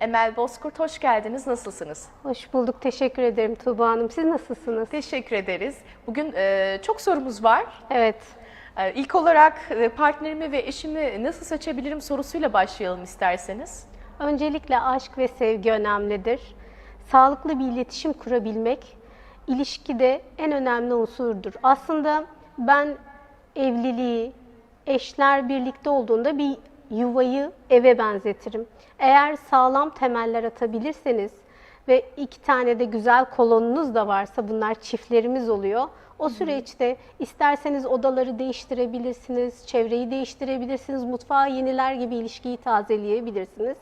Emel Bozkurt hoş geldiniz. Nasılsınız? Hoş bulduk. Teşekkür ederim Tuğba Hanım. Siz nasılsınız? Teşekkür ederiz. Bugün e, çok sorumuz var. Evet. E, ilk olarak e, partnerimi ve eşimi nasıl seçebilirim sorusuyla başlayalım isterseniz. Öncelikle aşk ve sevgi önemlidir. Sağlıklı bir iletişim kurabilmek ilişkide en önemli unsurdur. Aslında ben evliliği, eşler birlikte olduğunda bir yuvayı eve benzetirim. Eğer sağlam temeller atabilirseniz ve iki tane de güzel kolonunuz da varsa bunlar çiftlerimiz oluyor. O süreçte isterseniz odaları değiştirebilirsiniz, çevreyi değiştirebilirsiniz, mutfağı yeniler gibi ilişkiyi tazeleyebilirsiniz.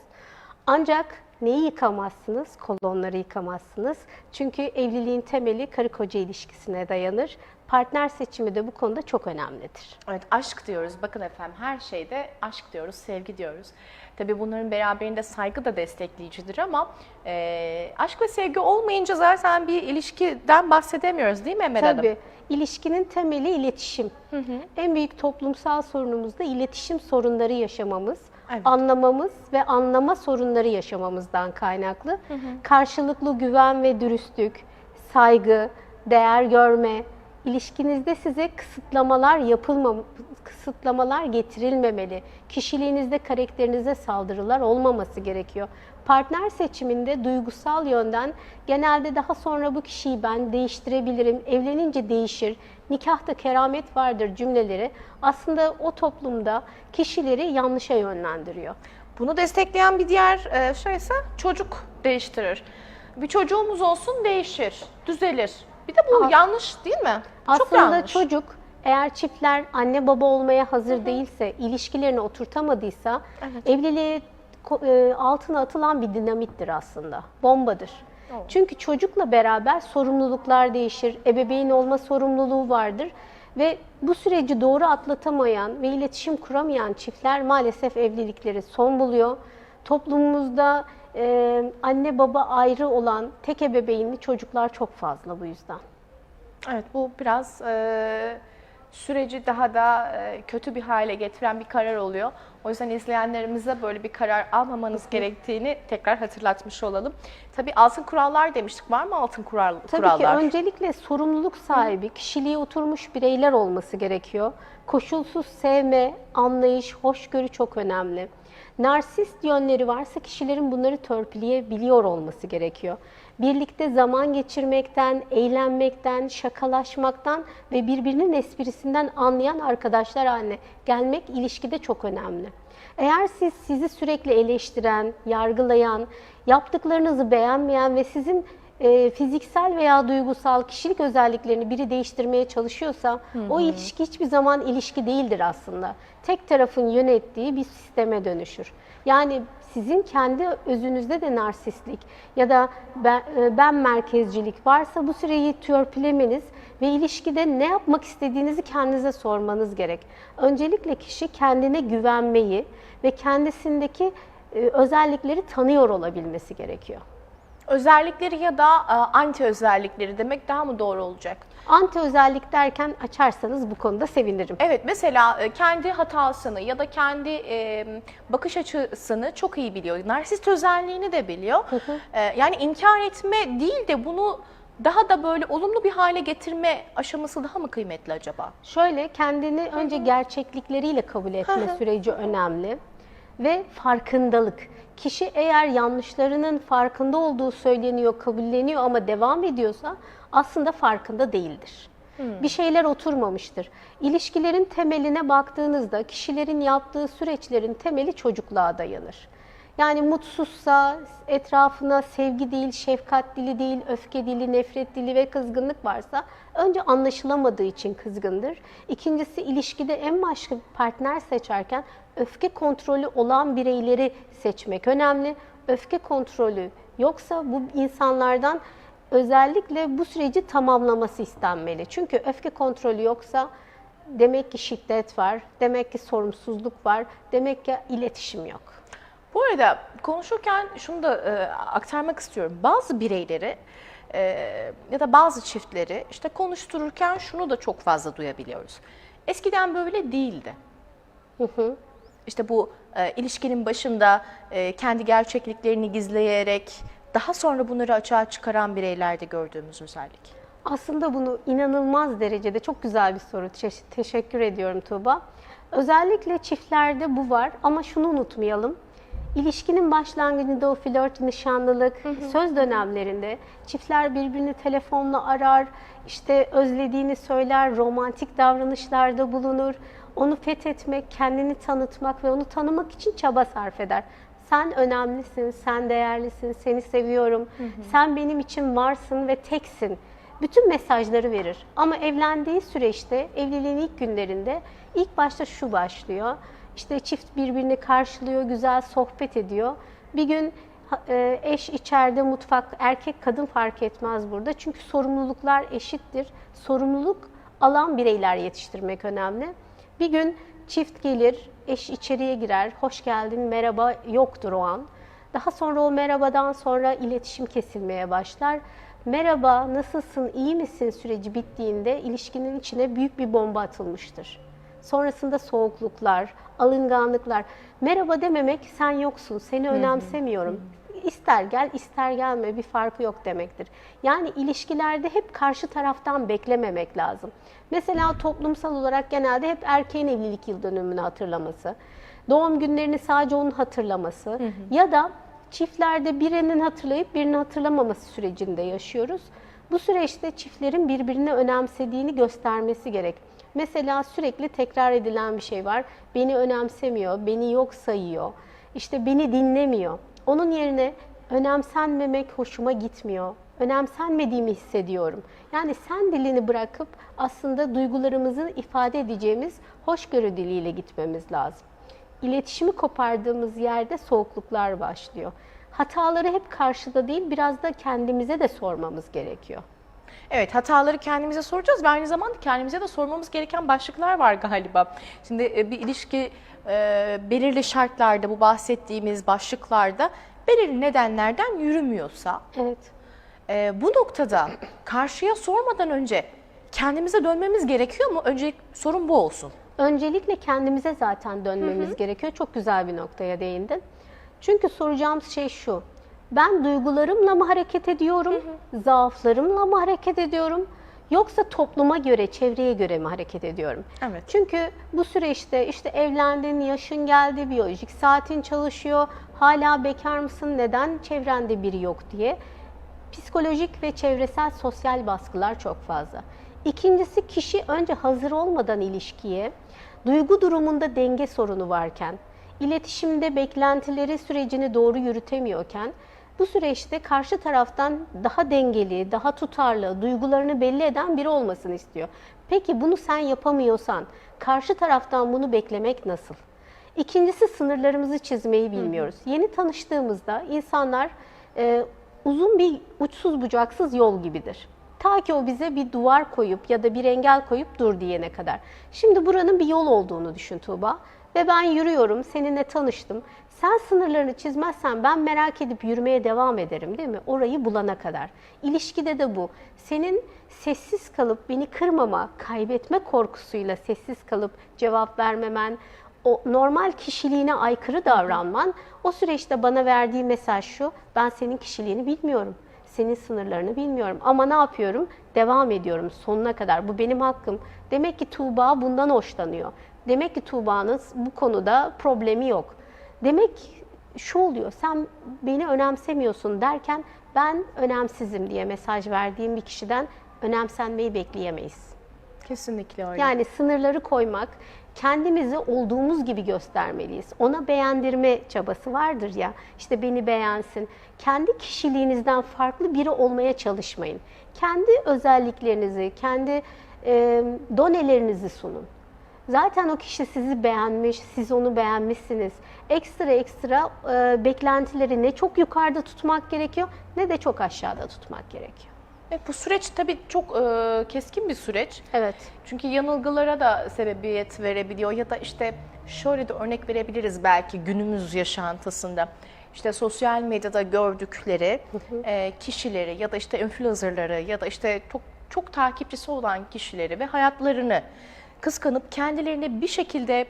Ancak neyi yıkamazsınız? Kolonları yıkamazsınız. Çünkü evliliğin temeli karı koca ilişkisine dayanır. Partner seçimi de bu konuda çok önemlidir. Evet aşk diyoruz. Bakın efendim her şeyde aşk diyoruz, sevgi diyoruz. Tabii bunların beraberinde saygı da destekleyicidir ama e, aşk ve sevgi olmayınca zaten bir ilişkiden bahsedemiyoruz değil mi Emel Hanım? Tabii. İlişkinin temeli iletişim. En büyük toplumsal sorunumuz da iletişim sorunları yaşamamız, Evet. anlamamız ve anlama sorunları yaşamamızdan kaynaklı. Karşılıklı güven ve dürüstlük, saygı, değer görme, ilişkinizde size kısıtlamalar yapılmam kısıtlamalar getirilmemeli. Kişiliğinizde, karakterinize saldırılar olmaması gerekiyor. Partner seçiminde duygusal yönden genelde daha sonra bu kişiyi ben değiştirebilirim, evlenince değişir, nikahta keramet vardır cümleleri aslında o toplumda kişileri yanlışa yönlendiriyor. Bunu destekleyen bir diğer e, şey ise çocuk değiştirir. Bir çocuğumuz olsun değişir, düzelir. Bir de bu Aa, yanlış değil mi? Çok Aslında yanlış. çocuk eğer çiftler anne baba olmaya hazır değilse, ilişkilerini oturtamadıysa evliliğe ko- e, altına atılan bir dinamittir aslında. Bombadır. Çünkü çocukla beraber sorumluluklar değişir, ebeveyn olma sorumluluğu vardır ve bu süreci doğru atlatamayan ve iletişim kuramayan çiftler maalesef evlilikleri son buluyor. Toplumumuzda e, anne baba ayrı olan tek ebeveynli çocuklar çok fazla bu yüzden. Evet bu biraz e, süreci daha da e, kötü bir hale getiren bir karar oluyor. O yüzden izleyenlerimize böyle bir karar almamanız gerektiğini tekrar hatırlatmış olalım. Tabii altın kurallar demiştik. Var mı altın kural, Tabii kurallar? ki öncelikle sorumluluk sahibi, kişiliği oturmuş bireyler olması gerekiyor. Koşulsuz sevme, anlayış, hoşgörü çok önemli. Narsist yönleri varsa kişilerin bunları törpüleyebiliyor olması gerekiyor. Birlikte zaman geçirmekten, eğlenmekten, şakalaşmaktan ve birbirinin esprisinden anlayan arkadaşlar haline gelmek ilişkide çok önemli. Eğer siz sizi sürekli eleştiren, yargılayan, yaptıklarınızı beğenmeyen ve sizin e, fiziksel veya duygusal kişilik özelliklerini biri değiştirmeye çalışıyorsa o ilişki hiçbir zaman ilişki değildir aslında. Tek tarafın yönettiği bir sisteme dönüşür. Yani sizin kendi özünüzde de narsistlik ya da ben, e, ben merkezcilik varsa bu süreyi törpülemeniz ve ilişkide ne yapmak istediğinizi kendinize sormanız gerek. Öncelikle kişi kendine güvenmeyi ve kendisindeki e, özellikleri tanıyor olabilmesi gerekiyor. Özellikleri ya da e, anti özellikleri demek daha mı doğru olacak? Anti özellik derken açarsanız bu konuda sevinirim. Evet mesela e, kendi hatasını ya da kendi e, bakış açısını çok iyi biliyor. Narsist özelliğini de biliyor. E, yani inkar etme değil de bunu daha da böyle olumlu bir hale getirme aşaması daha mı kıymetli acaba? Şöyle kendini önce gerçeklikleriyle kabul etme süreci önemli ve farkındalık. Kişi eğer yanlışlarının farkında olduğu söyleniyor, kabulleniyor ama devam ediyorsa aslında farkında değildir. Bir şeyler oturmamıştır. İlişkilerin temeline baktığınızda kişilerin yaptığı süreçlerin temeli çocukluğa dayanır. Yani mutsuzsa, etrafına sevgi değil, şefkat dili değil, öfke dili, nefret dili ve kızgınlık varsa önce anlaşılamadığı için kızgındır. İkincisi ilişkide en başka bir partner seçerken öfke kontrolü olan bireyleri seçmek önemli. Öfke kontrolü yoksa bu insanlardan özellikle bu süreci tamamlaması istenmeli. Çünkü öfke kontrolü yoksa demek ki şiddet var, demek ki sorumsuzluk var, demek ki iletişim yok. Bu arada konuşurken şunu da e, aktarmak istiyorum. Bazı bireyleri e, ya da bazı çiftleri işte konuştururken şunu da çok fazla duyabiliyoruz. Eskiden böyle değildi. İşte bu e, ilişkinin başında e, kendi gerçekliklerini gizleyerek daha sonra bunları açığa çıkaran bireylerde gördüğümüz özellik? Aslında bunu inanılmaz derecede çok güzel bir soru. Teş- teşekkür ediyorum Tuğba. Özellikle çiftlerde bu var ama şunu unutmayalım. İlişkinin başlangıcında o flört, nişanlılık, söz dönemlerinde çiftler birbirini telefonla arar, işte özlediğini söyler, romantik davranışlarda bulunur. Onu fethetmek, kendini tanıtmak ve onu tanımak için çaba sarf eder. Sen önemlisin, sen değerlisin, seni seviyorum, sen benim için varsın ve teksin bütün mesajları verir. Ama evlendiği süreçte, evliliğin ilk günlerinde ilk başta şu başlıyor. İşte çift birbirini karşılıyor, güzel sohbet ediyor. Bir gün e, eş içeride mutfak, erkek kadın fark etmez burada. Çünkü sorumluluklar eşittir. Sorumluluk alan bireyler yetiştirmek önemli. Bir gün çift gelir, eş içeriye girer, hoş geldin, merhaba yoktur o an. Daha sonra o merhabadan sonra iletişim kesilmeye başlar. Merhaba, nasılsın, iyi misin süreci bittiğinde ilişkinin içine büyük bir bomba atılmıştır. Sonrasında soğukluklar, alınganlıklar. Merhaba dememek sen yoksun, seni önemsemiyorum. İster gel, ister gelme bir farkı yok demektir. Yani ilişkilerde hep karşı taraftan beklememek lazım. Mesela toplumsal olarak genelde hep erkeğin evlilik yıl dönümünü hatırlaması, doğum günlerini sadece onun hatırlaması ya da çiftlerde birinin hatırlayıp birinin hatırlamaması sürecinde yaşıyoruz. Bu süreçte çiftlerin birbirini önemsediğini göstermesi gerek. Mesela sürekli tekrar edilen bir şey var. Beni önemsemiyor, beni yok sayıyor, işte beni dinlemiyor. Onun yerine önemsenmemek hoşuma gitmiyor. Önemsenmediğimi hissediyorum. Yani sen dilini bırakıp aslında duygularımızı ifade edeceğimiz hoşgörü diliyle gitmemiz lazım. İletişimi kopardığımız yerde soğukluklar başlıyor. Hataları hep karşıda değil, biraz da kendimize de sormamız gerekiyor. Evet hataları kendimize soracağız ve aynı zamanda kendimize de sormamız gereken başlıklar var galiba. Şimdi e, bir ilişki e, belirli şartlarda bu bahsettiğimiz başlıklarda belirli nedenlerden yürümüyorsa Evet. e, bu noktada karşıya sormadan önce kendimize dönmemiz gerekiyor mu? Öncelik sorun bu olsun. Öncelikle kendimize zaten dönmemiz gerekiyor. Çok güzel bir noktaya değindin. Çünkü soracağımız şey şu. Ben duygularımla mı hareket ediyorum, zaaflarımla mı hareket ediyorum, yoksa topluma göre, çevreye göre mi hareket ediyorum? Evet. Çünkü bu süreçte işte evlendin, yaşın geldi, biyolojik saatin çalışıyor, hala bekar mısın, neden çevrende biri yok diye psikolojik ve çevresel sosyal baskılar çok fazla. İkincisi kişi önce hazır olmadan ilişkiye, duygu durumunda denge sorunu varken, iletişimde beklentileri sürecini doğru yürütemiyorken bu süreçte karşı taraftan daha dengeli, daha tutarlı, duygularını belli eden biri olmasını istiyor. Peki bunu sen yapamıyorsan karşı taraftan bunu beklemek nasıl? İkincisi sınırlarımızı çizmeyi bilmiyoruz. Yeni tanıştığımızda insanlar e, uzun bir uçsuz bucaksız yol gibidir. Ta ki o bize bir duvar koyup ya da bir engel koyup dur diyene kadar. Şimdi buranın bir yol olduğunu düşün Tuğba. Ve ben yürüyorum, seninle tanıştım. Sen sınırlarını çizmezsen ben merak edip yürümeye devam ederim değil mi? Orayı bulana kadar. İlişkide de bu. Senin sessiz kalıp beni kırmama, kaybetme korkusuyla sessiz kalıp cevap vermemen, o normal kişiliğine aykırı davranman, o süreçte bana verdiği mesaj şu, ben senin kişiliğini bilmiyorum. Senin sınırlarını bilmiyorum ama ne yapıyorum? Devam ediyorum sonuna kadar. Bu benim hakkım. Demek ki Tuğba bundan hoşlanıyor. Demek ki Tuğba'nın bu konuda problemi yok. Demek şu oluyor, sen beni önemsemiyorsun derken ben önemsizim diye mesaj verdiğim bir kişiden önemsenmeyi bekleyemeyiz. Kesinlikle öyle. Yani sınırları koymak, kendimizi olduğumuz gibi göstermeliyiz. Ona beğendirme çabası vardır ya, işte beni beğensin. Kendi kişiliğinizden farklı biri olmaya çalışmayın. Kendi özelliklerinizi, kendi e, donelerinizi sunun. Zaten o kişi sizi beğenmiş, siz onu beğenmişsiniz. Ekstra ekstra e, beklentileri ne çok yukarıda tutmak gerekiyor ne de çok aşağıda tutmak gerekiyor. Evet, bu süreç tabii çok e, keskin bir süreç. Evet. Çünkü yanılgılara da sebebiyet verebiliyor ya da işte şöyle de örnek verebiliriz belki günümüz yaşantısında. İşte sosyal medyada gördükleri e, kişileri ya da işte influencerları ya da işte çok çok takipçisi olan kişileri ve hayatlarını kıskanıp kendilerini bir şekilde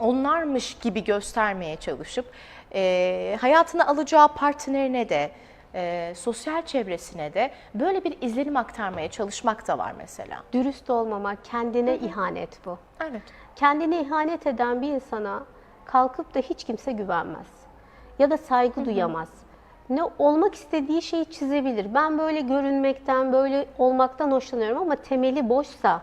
onlarmış gibi göstermeye çalışıp e, hayatına alacağı partnerine de e, sosyal çevresine de böyle bir izlenim aktarmaya çalışmak da var mesela. Dürüst olmamak, kendine ihanet bu. Evet. Kendine ihanet eden bir insana kalkıp da hiç kimse güvenmez. Ya da saygı duyamaz. Ne olmak istediği şeyi çizebilir. Ben böyle görünmekten, böyle olmaktan hoşlanıyorum ama temeli boşsa,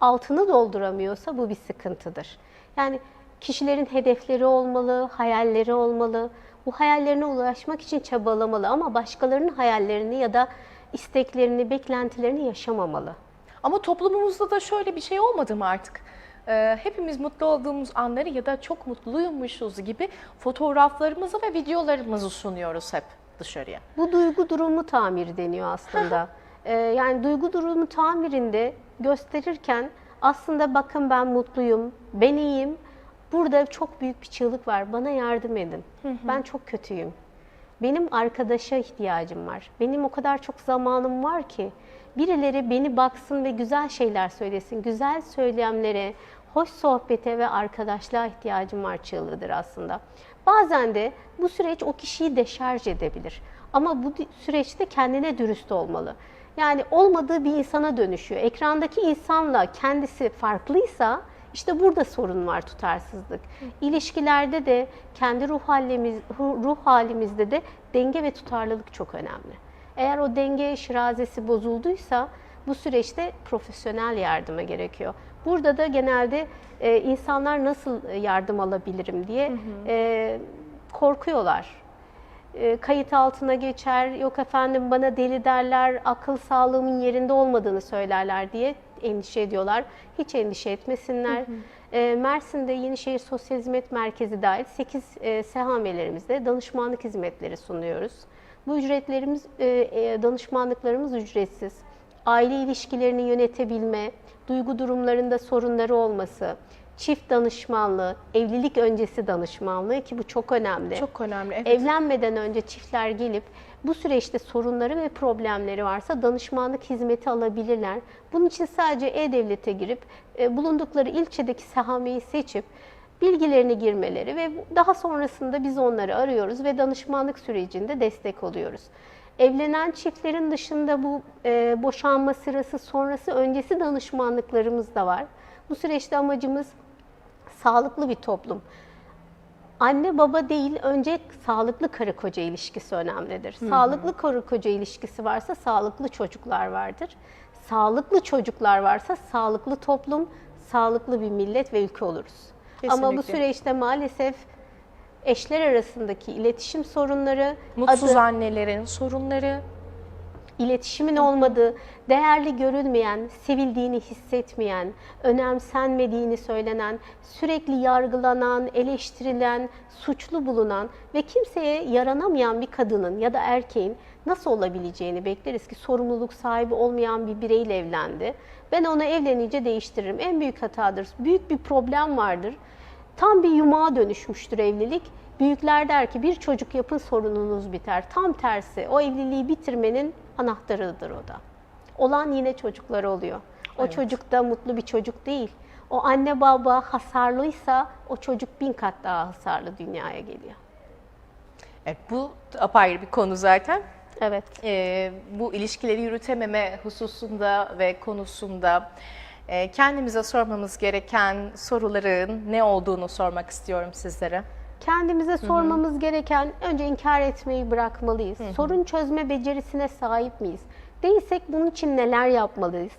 altını dolduramıyorsa bu bir sıkıntıdır. Yani kişilerin hedefleri olmalı, hayalleri olmalı. Bu hayallerine ulaşmak için çabalamalı ama başkalarının hayallerini ya da isteklerini, beklentilerini yaşamamalı. Ama toplumumuzda da şöyle bir şey olmadı mı artık? Ee, hepimiz mutlu olduğumuz anları ya da çok mutluymuşuz gibi fotoğraflarımızı ve videolarımızı sunuyoruz hep dışarıya. Bu duygu durumu tamiri deniyor aslında. Ee, yani duygu durumu tamirinde gösterirken aslında bakın ben mutluyum, ben iyiyim. Burada çok büyük bir çığlık var. Bana yardım edin. Ben çok kötüyüm. Benim arkadaşa ihtiyacım var. Benim o kadar çok zamanım var ki birileri beni baksın ve güzel şeyler söylesin. Güzel söylemlere, hoş sohbete ve arkadaşlığa ihtiyacım var çığlığıdır aslında. Bazen de bu süreç o kişiyi deşarj edebilir. Ama bu süreçte kendine dürüst olmalı. Yani olmadığı bir insana dönüşüyor. Ekrandaki insanla kendisi farklıysa işte burada sorun var tutarsızlık. İlişkilerde de kendi ruh halimiz ruh halimizde de denge ve tutarlılık çok önemli. Eğer o denge şirazesi bozulduysa bu süreçte profesyonel yardıma gerekiyor. Burada da genelde e, insanlar nasıl yardım alabilirim diye e, korkuyorlar. E, kayıt altına geçer, yok efendim bana deli derler, akıl sağlığımın yerinde olmadığını söylerler diye endişe ediyorlar. Hiç endişe etmesinler. E, Mersin'de Yenişehir Sosyal Hizmet Merkezi dahil 8 e, sehamelerimizde danışmanlık hizmetleri sunuyoruz. Bu ücretlerimiz, e, e, danışmanlıklarımız ücretsiz. Aile ilişkilerini yönetebilme, duygu durumlarında sorunları olması, çift danışmanlığı, evlilik öncesi danışmanlığı ki bu çok önemli. Çok önemli. Evet. Evlenmeden önce çiftler gelip bu süreçte sorunları ve problemleri varsa danışmanlık hizmeti alabilirler. Bunun için sadece E-Devlet'e girip e, bulundukları ilçedeki sahameyi seçip bilgilerini girmeleri ve daha sonrasında biz onları arıyoruz ve danışmanlık sürecinde destek oluyoruz. Evlenen çiftlerin dışında bu e, boşanma sırası, sonrası, öncesi danışmanlıklarımız da var. Bu süreçte amacımız sağlıklı bir toplum. Anne baba değil, önce sağlıklı karı koca ilişkisi önemlidir. Sağlıklı karı koca ilişkisi varsa sağlıklı çocuklar vardır. Sağlıklı çocuklar varsa sağlıklı toplum, sağlıklı bir millet ve ülke oluruz. Ama bu Kesinlikle. süreçte maalesef eşler arasındaki iletişim sorunları, Mutsuz adı- annelerin sorunları, iletişimin olmadığı, değerli görülmeyen, sevildiğini hissetmeyen, önemsenmediğini söylenen, sürekli yargılanan, eleştirilen, suçlu bulunan ve kimseye yaranamayan bir kadının ya da erkeğin nasıl olabileceğini bekleriz ki sorumluluk sahibi olmayan bir bireyle evlendi. Ben onu evlenince değiştiririm. En büyük hatadır. Büyük bir problem vardır. Tam bir yumağa dönüşmüştür evlilik. Büyükler der ki bir çocuk yapın sorununuz biter. Tam tersi o evliliği bitirmenin anahtarıdır o da. Olan yine çocuklar oluyor. O Evet. çocuk da mutlu bir çocuk değil. O anne baba hasarlıysa o çocuk bin kat daha hasarlı dünyaya geliyor. evet, bu apayrı bir konu zaten. Evet. Ee, bu ilişkileri yürütememe hususunda ve konusunda e, kendimize sormamız gereken soruların ne olduğunu sormak istiyorum sizlere. Kendimize sormamız gereken önce inkar etmeyi bırakmalıyız. Sorun çözme becerisine sahip miyiz? Değilsek bunun için neler yapmalıyız?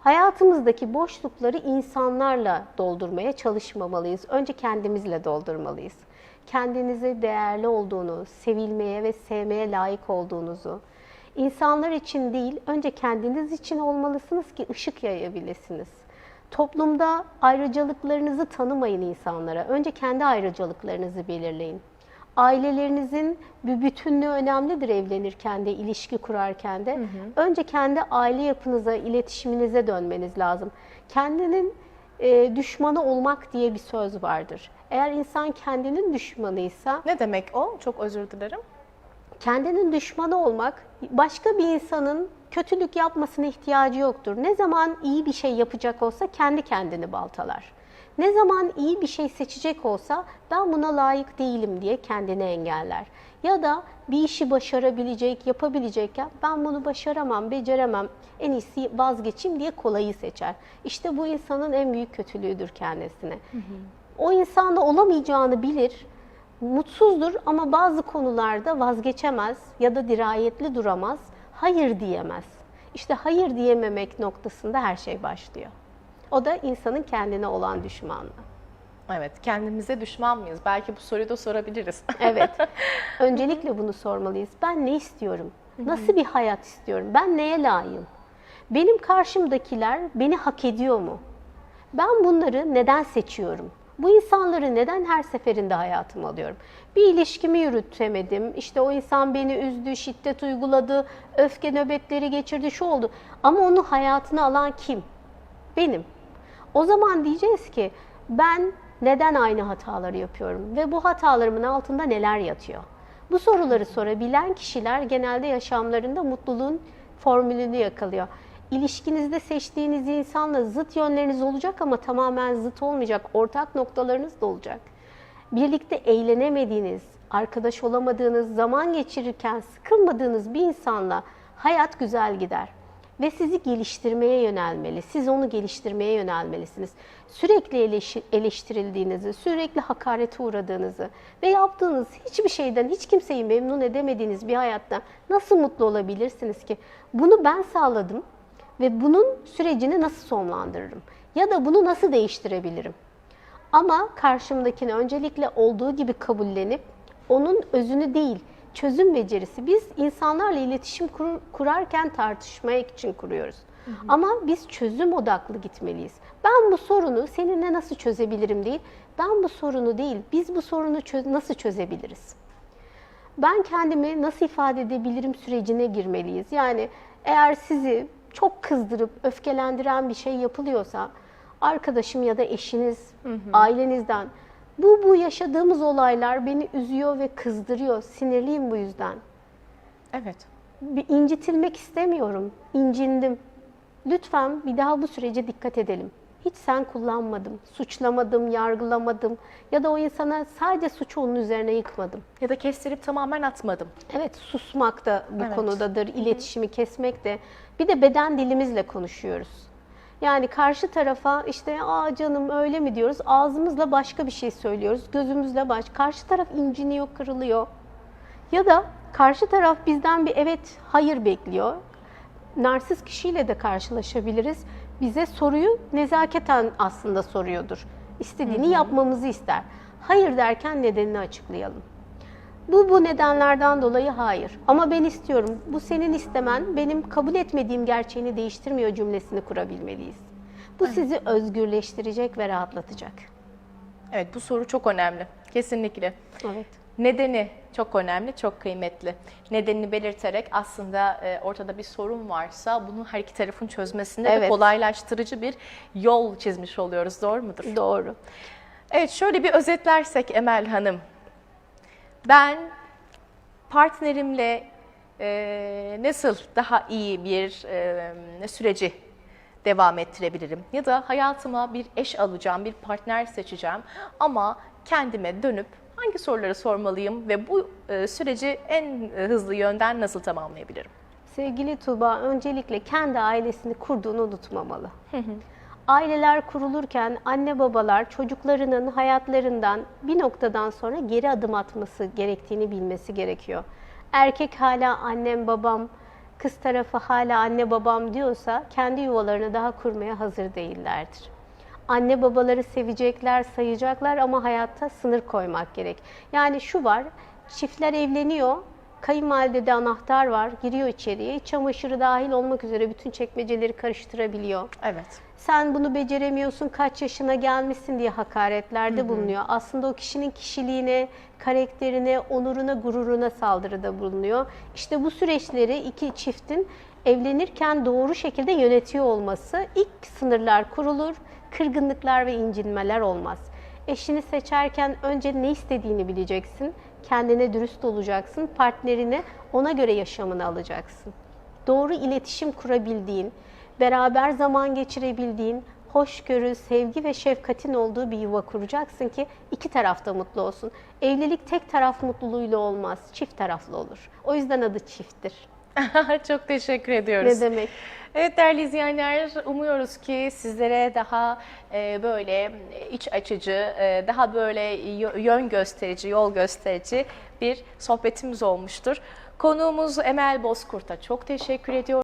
Hayatımızdaki boşlukları insanlarla doldurmaya çalışmamalıyız. Önce kendimizle doldurmalıyız. Kendinize değerli olduğunu, sevilmeye ve sevmeye layık olduğunuzu, insanlar için değil, önce kendiniz için olmalısınız ki ışık yayabilirsiniz. Toplumda ayrıcalıklarınızı tanımayın insanlara. Önce kendi ayrıcalıklarınızı belirleyin. Ailelerinizin bir bütünlüğü önemlidir evlenirken de, ilişki kurarken de. Önce kendi aile yapınıza, iletişiminize dönmeniz lazım. Kendinin e, düşmanı olmak diye bir söz vardır. Eğer insan kendinin düşmanıysa, Ne demek o? Çok özür dilerim. kendinin düşmanı olmak, başka bir insanın kötülük yapmasına ihtiyacı yoktur. Ne zaman iyi bir şey yapacak olsa kendi kendini baltalar. Ne zaman iyi bir şey seçecek olsa ben buna layık değilim diye kendini engeller. Ya da bir işi başarabilecek, yapabilecekken ben bunu başaramam, beceremem, en iyisi vazgeçeyim diye kolayı seçer. İşte bu insanın en büyük kötülüğüdür kendisine. O insanda olamayacağını bilir, mutsuzdur ama bazı konularda vazgeçemez ya da dirayetli duramaz, hayır diyemez. İşte hayır diyememek noktasında her şey başlıyor. O da insanın kendine olan düşmanlığı. Evet, kendimize düşman mıyız? Belki bu soruyu da sorabiliriz. Evet. Öncelikle bunu sormalıyız. Ben ne istiyorum? Nasıl bir hayat istiyorum? Ben neye layığım? Benim karşımdakiler beni hak ediyor mu? Ben bunları neden seçiyorum? Bu insanları neden her seferinde hayatıma alıyorum? Bir ilişkimi yürütemedim. İşte o insan beni üzdü, şiddet uyguladı, öfke nöbetleri geçirdi, şu oldu. Ama onu hayatına alan kim? Benim. O zaman diyeceğiz ki ben neden aynı hataları yapıyorum ve bu hatalarımın altında neler yatıyor? Bu soruları sorabilen kişiler genelde yaşamlarında mutluluğun formülünü yakalıyor. İlişkinizde seçtiğiniz insanla zıt yönleriniz olacak ama tamamen zıt olmayacak. Ortak noktalarınız da olacak. Birlikte eğlenemediğiniz, arkadaş olamadığınız, zaman geçirirken sıkılmadığınız bir insanla hayat güzel gider ve sizi geliştirmeye yönelmeli. Siz onu geliştirmeye yönelmelisiniz. Sürekli eleştirildiğinizi, sürekli hakarete uğradığınızı ve yaptığınız hiçbir şeyden hiç kimseyi memnun edemediğiniz bir hayatta nasıl mutlu olabilirsiniz ki? Bunu ben sağladım ve bunun sürecini nasıl sonlandırırım? Ya da bunu nasıl değiştirebilirim? Ama karşımdakini öncelikle olduğu gibi kabullenip onun özünü değil, çözüm becerisi. Biz insanlarla iletişim kur- kurarken tartışmak için kuruyoruz. Ama biz çözüm odaklı gitmeliyiz. Ben bu sorunu seninle nasıl çözebilirim değil, ben bu sorunu değil, biz bu sorunu çö- nasıl çözebiliriz? ben kendimi nasıl ifade edebilirim sürecine girmeliyiz. Yani eğer sizi çok kızdırıp öfkelendiren bir şey yapılıyorsa arkadaşım ya da eşiniz, ailenizden bu bu yaşadığımız olaylar beni üzüyor ve kızdırıyor. Sinirliyim bu yüzden. evet. Bir incitilmek istemiyorum. İncindim. Lütfen bir daha bu sürece dikkat edelim. Hiç sen kullanmadım, suçlamadım, yargılamadım ya da o insana sadece suçu onun üzerine yıkmadım. Ya da kestirip tamamen atmadım. Evet, susmak da bu Evet. konudadır, iletişimi kesmek de. Bir de beden dilimizle konuşuyoruz. Yani karşı tarafa işte aa canım öyle mi diyoruz, ağzımızla başka bir şey söylüyoruz, gözümüzle baş. Karşı taraf inciniyor, kırılıyor. Ya da karşı taraf bizden bir evet, hayır bekliyor. Narsist kişiyle de karşılaşabiliriz. Bize soruyu nezaketen aslında soruyordur. İstediğini yapmamızı ister. Hayır derken nedenini açıklayalım. Bu bu nedenlerden dolayı hayır. Ama ben istiyorum. Bu senin istemen benim kabul etmediğim gerçeğini değiştirmiyor cümlesini kurabilmeliyiz. Bu sizi özgürleştirecek ve rahatlatacak. Evet, bu soru çok önemli. Kesinlikle. Evet. Nedeni çok önemli, çok kıymetli. Nedenini belirterek aslında e, ortada bir sorun varsa bunu her iki tarafın çözmesinde de Evet. kolaylaştırıcı bir yol çizmiş oluyoruz. Doğru mudur? Doğru. Evet, şöyle bir özetlersek Emel Hanım. Ben partnerimle e, nasıl daha iyi bir e, süreci devam ettirebilirim? Ya da hayatıma bir eş alacağım, bir partner seçeceğim ama kendime dönüp hangi soruları sormalıyım ve bu e, süreci en e, hızlı yönden nasıl tamamlayabilirim? Sevgili Tuğba, öncelikle kendi ailesini kurduğunu unutmamalı. Aileler kurulurken anne babalar çocuklarının hayatlarından bir noktadan sonra geri adım atması gerektiğini bilmesi gerekiyor. Erkek hala annem babam, kız tarafı hala anne babam diyorsa kendi yuvalarını daha kurmaya hazır değillerdir. Anne babaları sevecekler, sayacaklar ama hayatta sınır koymak gerek. Yani şu var, çiftler evleniyor, kayınvalidede anahtar var, giriyor içeriye, iç çamaşırı dahil olmak üzere bütün çekmeceleri karıştırabiliyor. Evet. Sen bunu beceremiyorsun, kaç yaşına gelmişsin diye hakaretlerde bulunuyor. Aslında o kişinin kişiliğine, karakterine, onuruna, gururuna saldırıda bulunuyor. İşte bu süreçleri iki çiftin evlenirken doğru şekilde yönetiyor olması ilk sınırlar kurulur, kırgınlıklar ve incinmeler olmaz. Eşini seçerken önce ne istediğini bileceksin, kendine dürüst olacaksın, partnerini ona göre yaşamını alacaksın. Doğru iletişim kurabildiğin, beraber zaman geçirebildiğin, hoşgörü, sevgi ve şefkatin olduğu bir yuva kuracaksın ki iki taraf da mutlu olsun. Evlilik tek taraf mutluluğuyla olmaz, çift taraflı olur. O yüzden adı çifttir. Çok teşekkür ediyoruz. Ne demek? Evet değerli izleyenler, umuyoruz ki sizlere daha e, böyle iç açıcı, e, daha böyle yö- yön gösterici, yol gösterici bir sohbetimiz olmuştur. Konuğumuz Emel Bozkurt'a çok teşekkür ediyorum.